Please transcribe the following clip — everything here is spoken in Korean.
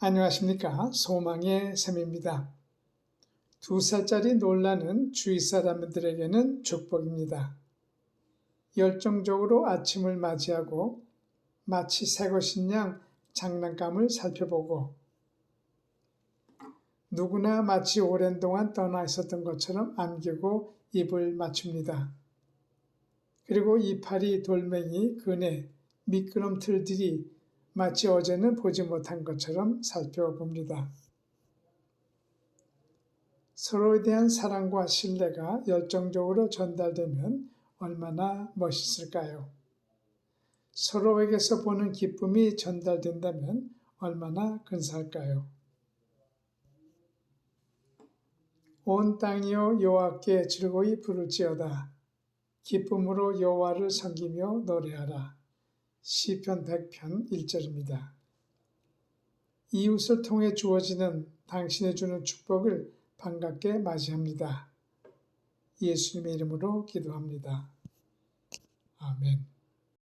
안녕하십니까. 소망의 샘입니다. 두 살짜리 놀라는 주위 사람들에게는 축복입니다. 열정적으로 아침을 맞이하고 마치 새 것인 양 장난감을 살펴보고 누구나 마치 오랜 동안 떠나 있었던 것처럼 안기고 입을 맞춥니다. 그리고 이파리, 돌멩이, 그네, 미끄럼틀들이 마치 어제는 보지 못한 것처럼 살펴봅니다. 서로에 대한 사랑과 신뢰가 열정적으로 전달되면 얼마나 멋있을까요? 서로에게서 보는 기쁨이 전달된다면 얼마나 근사할까요? 온 땅이여 여호와께 즐거이 부를지어다. 기쁨으로 여호와를 섬기며 노래하라. 시편 100편 1절입니다. 이웃을 통해 주어지는 당신의 주는 축복을 반갑게 맞이합니다. 예수님의 이름으로 기도합니다. 아멘.